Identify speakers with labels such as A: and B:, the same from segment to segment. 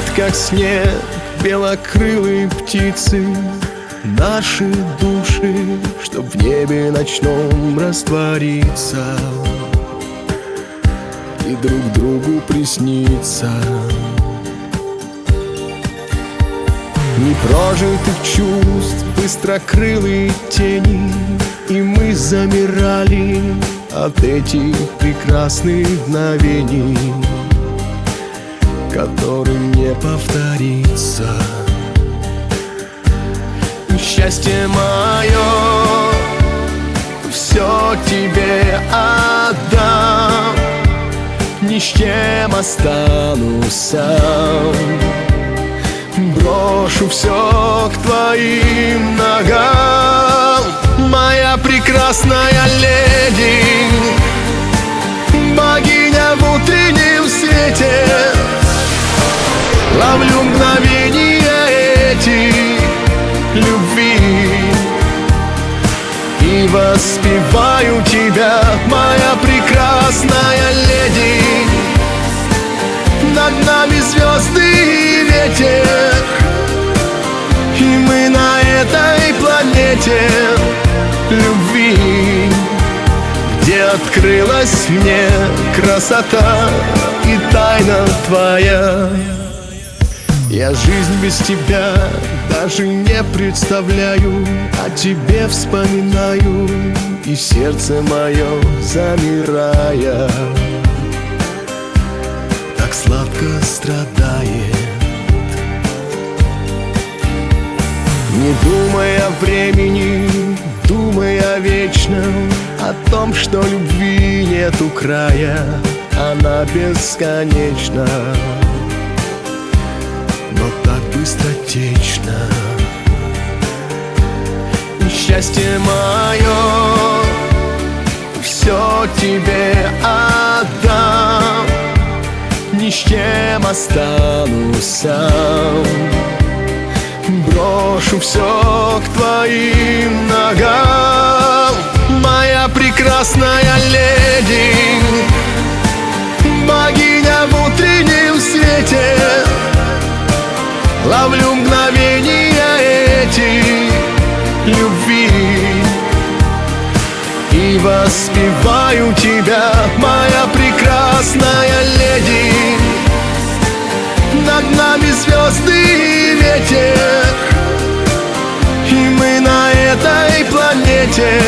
A: Летят, как снег, белокрылые птицы Наши души, чтоб в небе ночном раствориться И друг другу присниться. Непрожитых чувств, быстрокрылые тени И мы замирали от этих прекрасных мгновений Которым не повторится. Счастье мое Все тебе отдам. Ни с чем останусь сам. Брошу все к твоим ногам. Моя прекрасная леди Богиня в утреннем свете Ловлю мгновения эти любви. И воспеваю тебя, моя прекрасная леди. Над нами звезды и ветер. И мы на этой планете любви. Где открылась мне красота и тайна твоя я жизнь без тебя даже не представляю О тебе вспоминаю и сердце мое замирая Так сладко страдает. Не думай о времени, думай о вечном О том, что любви нету края, она бесконечна быстротечно. И Счастье мое все тебе отдам. Ни с чем останусь сам. Брошу все к твоим ногам. Моя прекрасная воспеваю тебя, моя прекрасная леди. Над нами звезды и ветер И мы на этой планете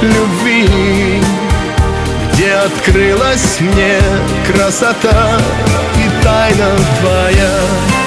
A: любви. Где открылась мне красота и тайна твоя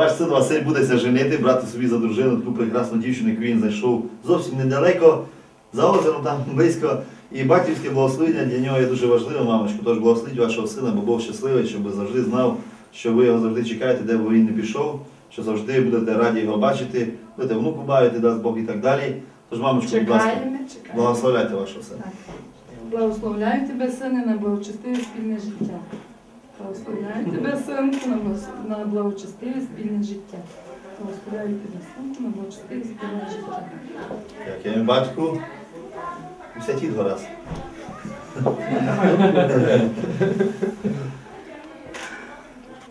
B: Ваш син Василь будеться женити, брати собі за дружину таку прекрасну дівчину, яку він знайшов зовсім недалеко, за озером там близько. І батьківське благословення для нього є дуже важливим, мамочку. Тож благословіть вашого сина, бо Бог щасливий, щоб завжди знав, що ви його завжди чекаєте, де б він не пішов, що завжди будете раді його бачити, будете внуку бавити, дасть Бог і так далі. Тож, мамочку, будь ласка,
C: Чекаємо, чекаємо.
B: благословляйте вашого сина.
C: Благословляю тебе, сине, на благочестиве спільне життя. Благословляю тебе, синку, на на благочестиве спільне життя. Благословляю тебе, синку, на благочестиве спільне життя.
B: Дякуємо батьку. І вся тітго раз.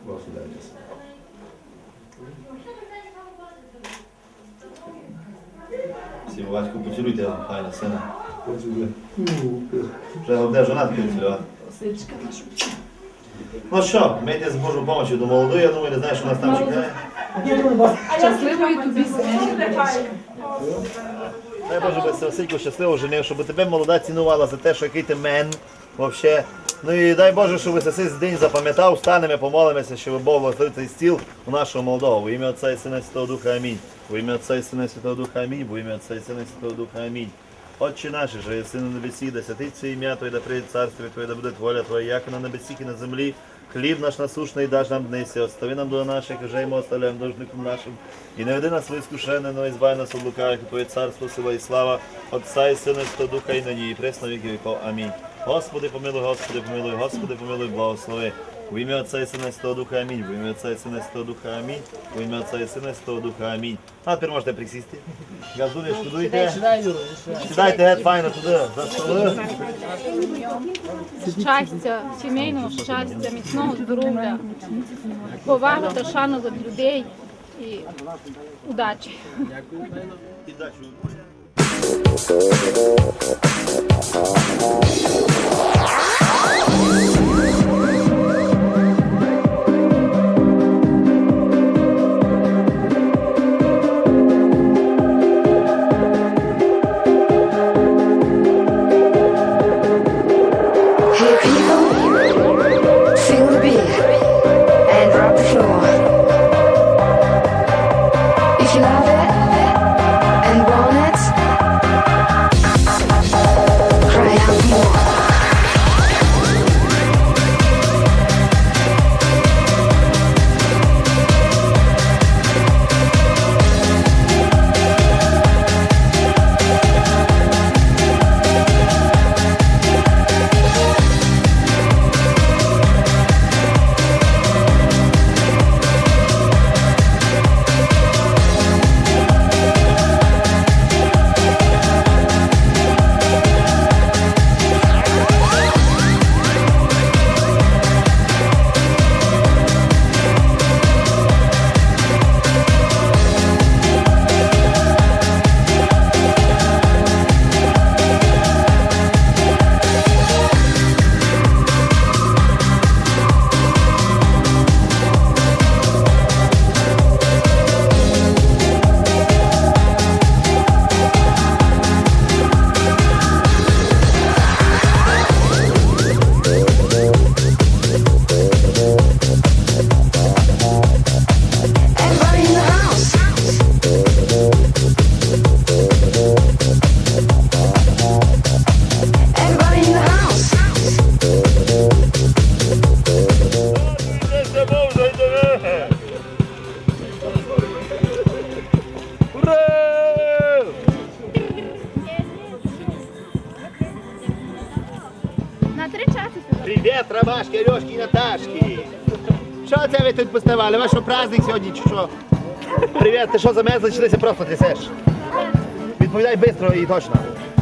B: Благословляйте сина. Всі батьку поцілуйте вам, файно сина. Вже головне жонатки поцілювати.
C: Васильчика нашу.
B: Ну що, ми йдемо з Божою допомогою до молодої, я думаю, не знаю, що нас там чекає.
C: Щасливої тобі смерті.
B: Дай Боже, би Василько щасливо женив, щоб тебе молода цінувала за те, що який ти мен. Вообще. Ну і дай Боже, щоб цей день запам'ятав, станемо, помолимося, щоб Бог благословив цей стіл у нашого молодого. Во ім'я Отця і Сина і Святого Духа Амінь. Во ім'я Отця і Сина і Святого Духа Амінь. Во ім'я Отця і Сина і Святого Духа Амінь. Отче наш, же єси на небесі, да святиться ім'я Твоє, да прийде царство Твоє, да буде воля Твоя, як на небесі, і на землі. Хліб наш насушний даж нам днесь, остави нам до наших, вже йому оставляємо должником нашим. І не веди нас в іскушення, но избави нас от лукавих, Твоє царство, сила і слава, Отця і Сина, і Духа, і нині, і пресно віки віков. Амінь. Господи, помилуй, Господи, помилуй, Господи, помилуй, благослови. В ім'я Отця і Сина і Святого Духа, амінь. В ім'я Отця і Сина і Святого Духа, амінь. В ім'я Отця і Сина і Святого Духа, амінь. А тепер можете присісти. Газулі, шкодуйте. Сідайте геть файно туди, за столи.
D: щастя, сімейного щастя, міцного здоров'я, поваги та шану до людей і удачі.
B: І дачу.
E: Hey
B: ви але? Ваш праздник сьогодні чи що? Привіт, ти що замерзла, чи ти просто трясеш? Відповідай швидко і точно.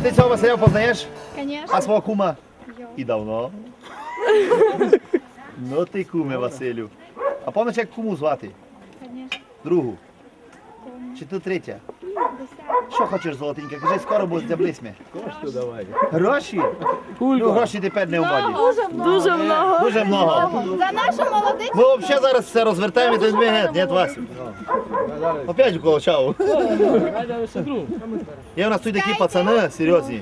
B: Ти цього Василя познаєш?
D: Звісно.
B: А свого кума? І давно. ну ти куме, Василю. А пам'ятаєш, як куму звати?
D: Звісно.
B: Другу. Чи то третя? Що хочеш, золотенька? Кажи, скоро будеш блисме. Кошту давай. Гроші? Ну, гроші тепер не в моді.
D: Дуже много.
B: Дуже много.
D: За нашу молодицю.
B: Ми взагалі зараз все розвертаємо і ти геть, нет, Васю? Опять у кого чау. Є у нас тут такі пацани серйозні.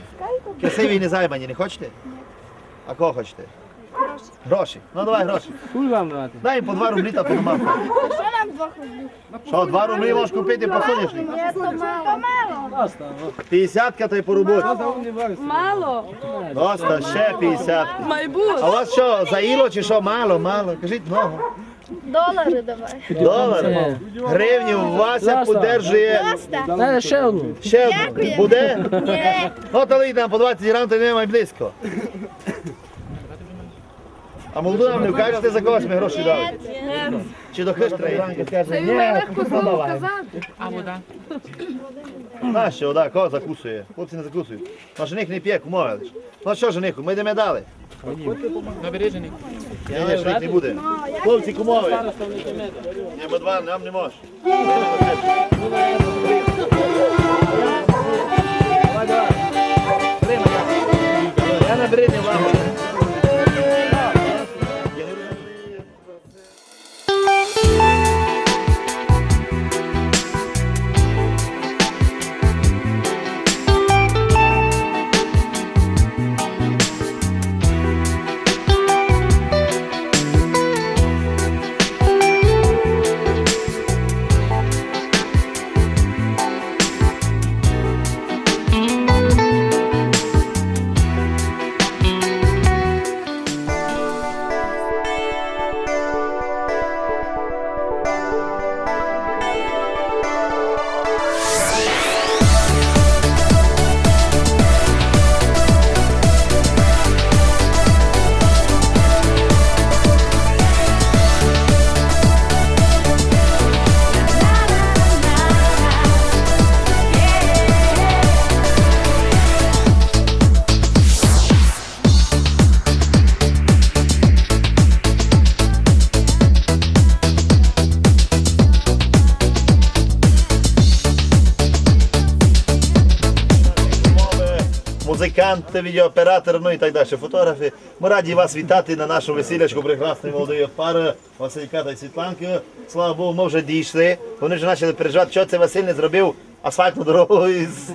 B: Красиві і незаймані, не хочете? А кого хочете? Гроші. Ну давай гроші. Дай їм по 2 рублі та по намавку.
D: Що нам
B: 2 рублі можеш купити по соняшник?
D: Ні, то мало.
B: 50 то й по роботі.
C: Мало.
B: Доста, ще 50.
C: Майбут.
B: А у вас що, заїло чи що? Мало, мало. Кажіть много.
D: Долари давай.
B: Долар. Гривню Вася подержує.
D: Доста.
F: ще одну.
B: Ще одну. Буде?
D: Ні.
B: Ну, то йдемо по 20 грам, то немає близько. А молоду нам не вкажете, за когось ми гроші дали. Чи до хиштра Іванка скаже, ні,
C: Легко слово казати.
B: нащо, да, кого закусує? Хлопці не закусують. Ну, жених не п'є, кумове лиш. Ну що, жениху, ми йдемо далі.
F: Набережений.
B: Ні, ні, жених не буде. Хлопці, кумове. Ні, ми два, нам не можеш. Музикант, відеооператор, ну і так далі, фотографи. Ми раді вас вітати на нашому весілячку прекрасної молодої пари Василька та Світланки. Слава Богу, ми вже дійшли. Вони вже почали переживати, що це Василь не зробив асфальтну дорогу із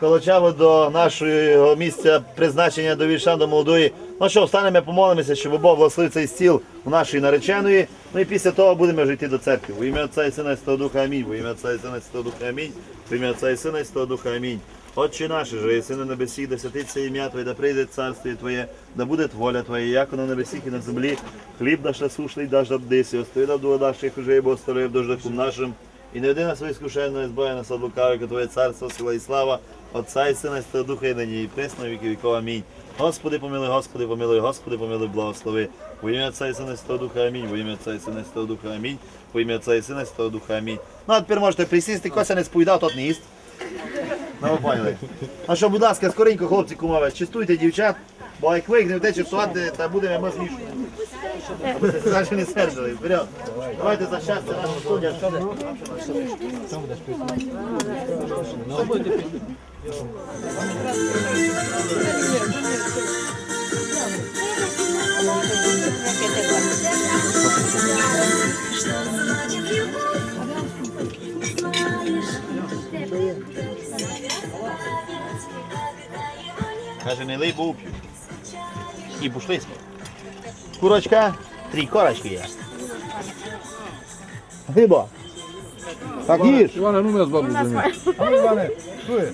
B: Колочаво до нашого місця призначення до вірша до молодої. Ну що, встанемо, помолимося, щоб Бог благословив цей стіл у нашої нареченої. Ну і після того будемо вже йти до церкви. Во ім'я Отця і Сина і Духа Амінь. Во ім'я Отця і Сина і Духа Амінь. Во ім'я Отця і Сина і Духа Амінь. Отче наш, же єси на небесі, да святиться ім'я Твоє, да прийде царство Твоє, да буде воля Твоя, як на небесі і на землі. Хліб наш насушний даш нам десі, остави до наших уже, бо оставив дождаком нашим. І не веди нас искушенно, збавай нас від лукавика, Твоє царство, сила і слава, Отця і Сина і Святого Духа і нині, і пресно віки віков. Амінь. Господи, помилуй, Господи, помилуй, Господи, помилуй, благослови. Во ім'я Отця і Сина і Святого Духа, Амінь. Во ім'я Отця і Сина і Святого Духа, Амінь. Во ім'я Отця і Сина і Святого Духа, Амінь. Ну, а тепер можете присісти, кося не сповідав, тот не їсть. Поняли. Ну що, будь ласка, скоренько, хлопці, кумове, чистуйте дівчат, бо як ви їх не то будемо ми змішувати. Навіть не сердили. Вперед. Давайте за щастя нашого студія. Що ви? Каже, не лий, бо уп'ю. І пішли смо. Курочка, три корочки є. Гриба. Так їж.
A: Іване, ну ми з бабу замі. А ну, Іване, чує?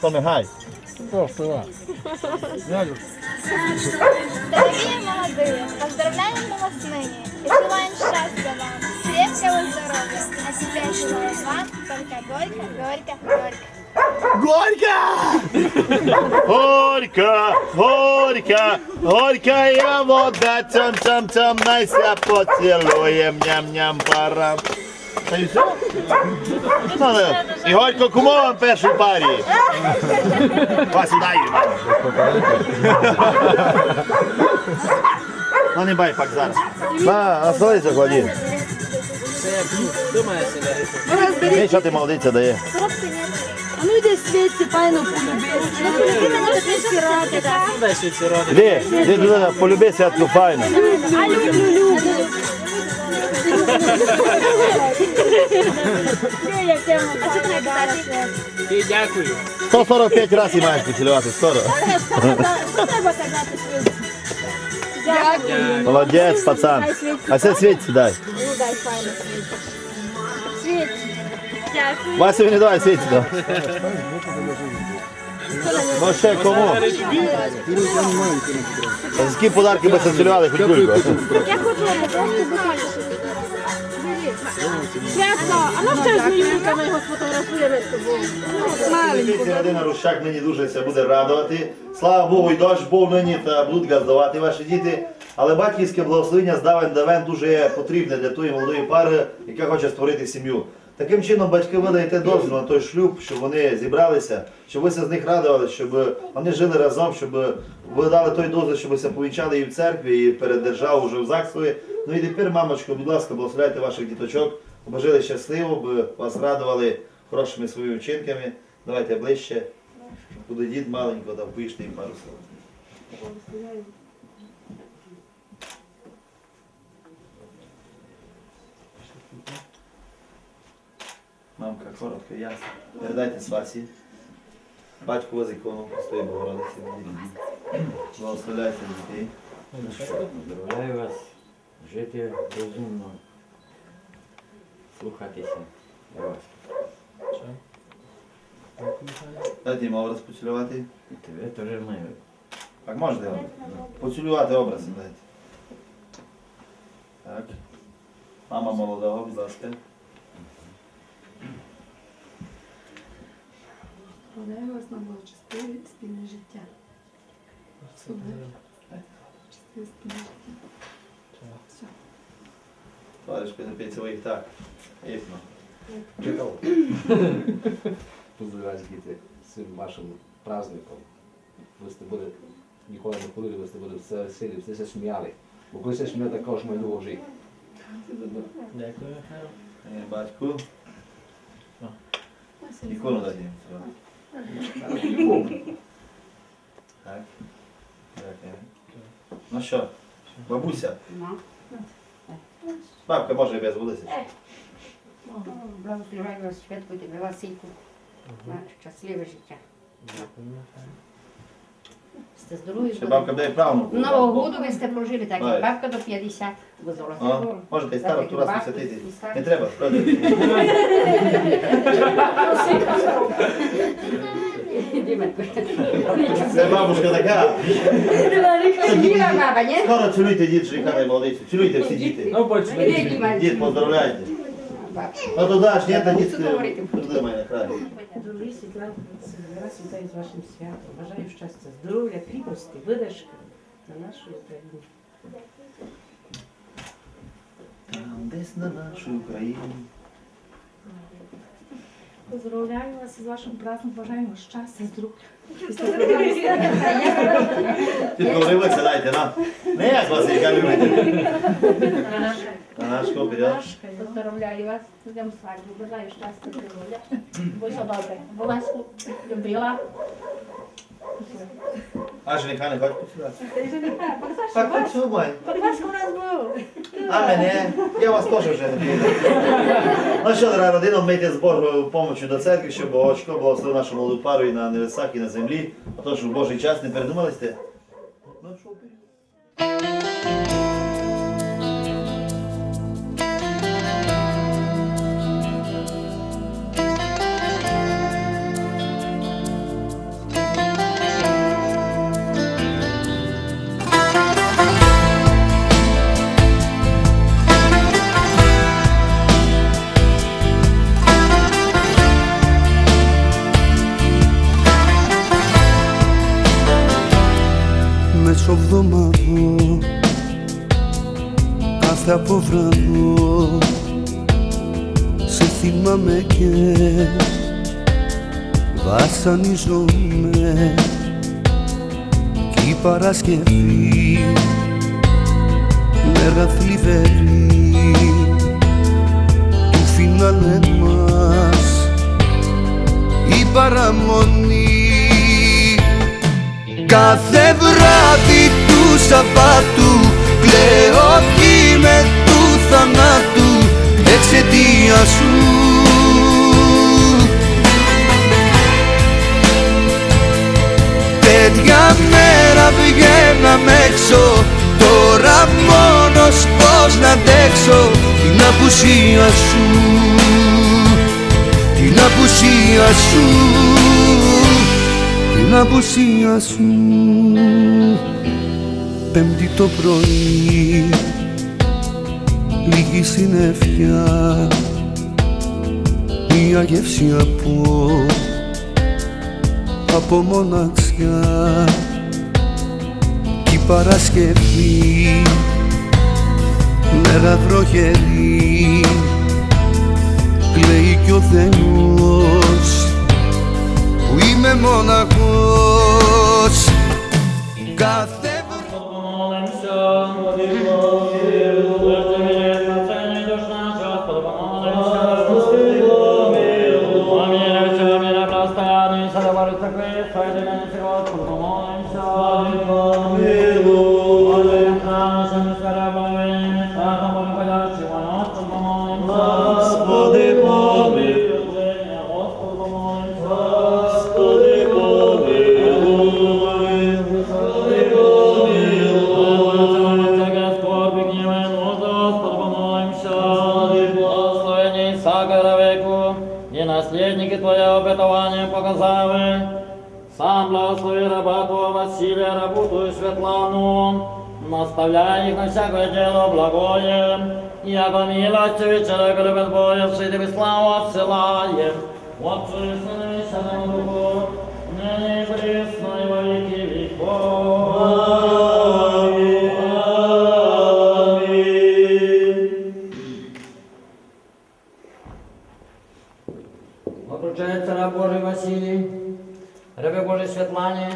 B: То не гай.
A: Що, що, Іван? Дядю,
G: Дорогие молодые, поздравляем мы вас ныне и желаем счастья вам, крепкого здоровья. А теперь желаю вам только горько, горько, горько.
B: Горька! Горька, горька, горька я вода, цям цям цям найся поцілуєм, ням-ням парам. Та і все? Але І горько кому вам першій парі? Вас дай. Ну не бай пак зараз. На, оставайся, ході.
F: Думає себе.
B: Що ти молодиця дає?
C: А ну йди світі, файно полюби.
F: Дай
B: іди туди, полюби святку файно.
C: А люблю, люблю.
F: І дякую.
B: 145 разів маєш поцілувати, скоро.
C: Дякую.
B: Молодець, пацан. А це світ дай.
G: Дякую.
B: Васю не давай світ сюди. Ну ще кому? А Які подарки би поцілували, хоч кульку.
G: Я хочу просто а ну ще з Юльками його сфотографуємо з тобою.
B: Дивіться, Родина Рущак нині дуже це буде радувати. Слава Богу, і дощ був нині та будуть газдувати ваші діти. Але батьківське благословення здавен давен дуже потрібне для тої молодої пари, яка хоче створити сім'ю. Таким чином батьки ви даєте дозвіл на той шлюб, щоб вони зібралися, щоб ви з них радували, щоб вони жили разом, щоб ви дали той дозвіл, щоб се повічали і в церкві, і перед державою вже в ЗАГСові. Ну і тепер, мамочко, будь ласка, благословляйте ваших діточок, аби щасливо, аби вас радували хорошими своїми вчинками. Давайте ближче. Буде дід маленько, там пишний пару слов. Мамка коротко, ясно. Передайте свасі. Батьку вас ікону простої Богородиці. Благословляйте дітей.
H: Поздравляю вас жити розумно, слухатися. Я вас.
B: Дайте їм образ поцілювати.
H: І тебе теж маю.
B: Так можете вам? Поцілювати образ їм дайте. Так. Мама молодого, будь ласка.
C: Вітаю вас на благочестиве спільне життя. Супер. Щасливе спільне життя. Все.
B: Товариш Пенопецьовий, так. Єпно.
I: поздравляю діти з цим вашим праздником. Ви сте буде ніколи не хворіли, ви сте буде все веселі, всі се сміяли. Бо коли се сміє, також май довго жити.
F: Дякую.
B: Е, Батьку. Ікону дайте їм. Так. Дякую. Ну що, бабуся, бабка може без вулиці.
J: Благословляю вас, святку тебе, Васильку, щасливе життя. Сте здорові,
B: Ще бабка буде правну.
J: Нового году ви сте прожили так, бабка до 50, ви золоте
B: А,
J: гору.
B: можете і
J: Так,
B: старосту раз
J: і старосту.
B: Не треба. Це така. Скоро цілуйте дід, що яка молодицю. Цілуйте всі діти.
F: Ну, почни.
B: Дід, поздравляйте. Ну то даш, ні, та
J: Мусу
B: дід
J: говорити.
B: туди мене.
K: Дорогі Світлана, я вас вітаю з вашим святом. Бажаю щастя, здоров'я, кріпості, видержки на нашу Україну.
B: Там десь на нашу Україну.
K: Поздравляю вас із вашим праздником, бажаємо щастя, здоров'я.
B: Підговорилися, дайте нам. Не як вас, яка любите. На наш копір,
C: Поздравляю вас днем свадьбу. Бажаю щастя, здоров'я. Будь добре. Бо любила.
B: А жениха не хочеш поцілувати? Так, поцілуй.
C: Подважка у нас був.
B: А мене, я вас теж вже не піду. Ну що, дорога родина, вмийте з Божою помочю до церкви, щоб очко благословив нашу молоду пару і на небесах, і на землі. А то, що в Божий час не передумали сте. Ну що,
L: Κάθε από βράδο Σε θυμάμαι και βασανίζομαι Κι η Παρασκευή Μέρα θλιβερή Του φινάλε μας Η παραμονή. Κάθε βράδυ του Σαββάτου Κλαίω με του θανάτου Εξαιτία σου. Τέτοια μέρα βγαίναμε έξω Τώρα μόνος πώς να αντέξω Την απουσία σου. Την απουσία σου. Την απουσία σου. Πέμπτη το πρωί. λίγη συννεφιά μια γεύση από από μοναξιά κι η Παρασκευή μέρα βροχερή κλαίει κι ο Θεός που είμαι μοναχός. Κάθε
M: благослови раба Василия, рабу Твою Светлану, наставляй их на всякое дело благое, яко милостью человека любит Бога, все тебе славу отсылаем. Отцу и Сыну и Святому Духу, ныне и присно и во веки веков. Обручается раб Божий Василий, рабе Божий Светлане,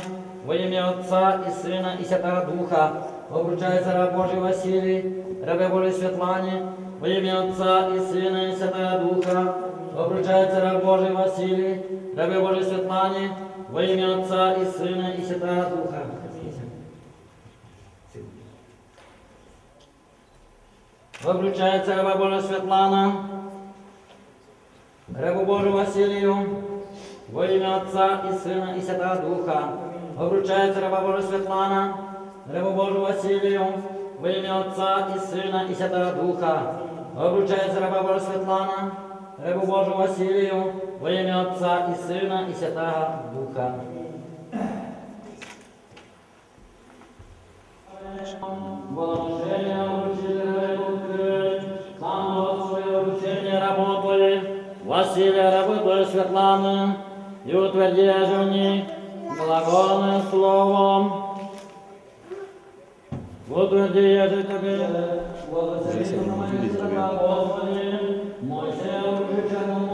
M: во имя Отца и Сына и Святого Духа. Обручается раб Божий Василий, рабе Божий Светлане, во имя Отца и Сына и Святого Духа. обручається раб Божий Василій, раби Божий Світлані, во ім'я Отця і Сина і Святого Духа. Обручається раба Божа Світлана, рабу Божу Василію, во ім'я Отця і Сина і Святого Духа. Обручається раба Божа Світлана, рабу Божу Василію, во ім'я Отця і Сина і Святого Духа. Обручається раба Божа Світлана, рабу Божу Василію, во ім'я Отця і Сина і Святого Духа. Благословение учителя Луки, сам благослови обучение работы, Василия рабы твоей В них глагольным словом. Тебе, благослови Господи, Моисея уже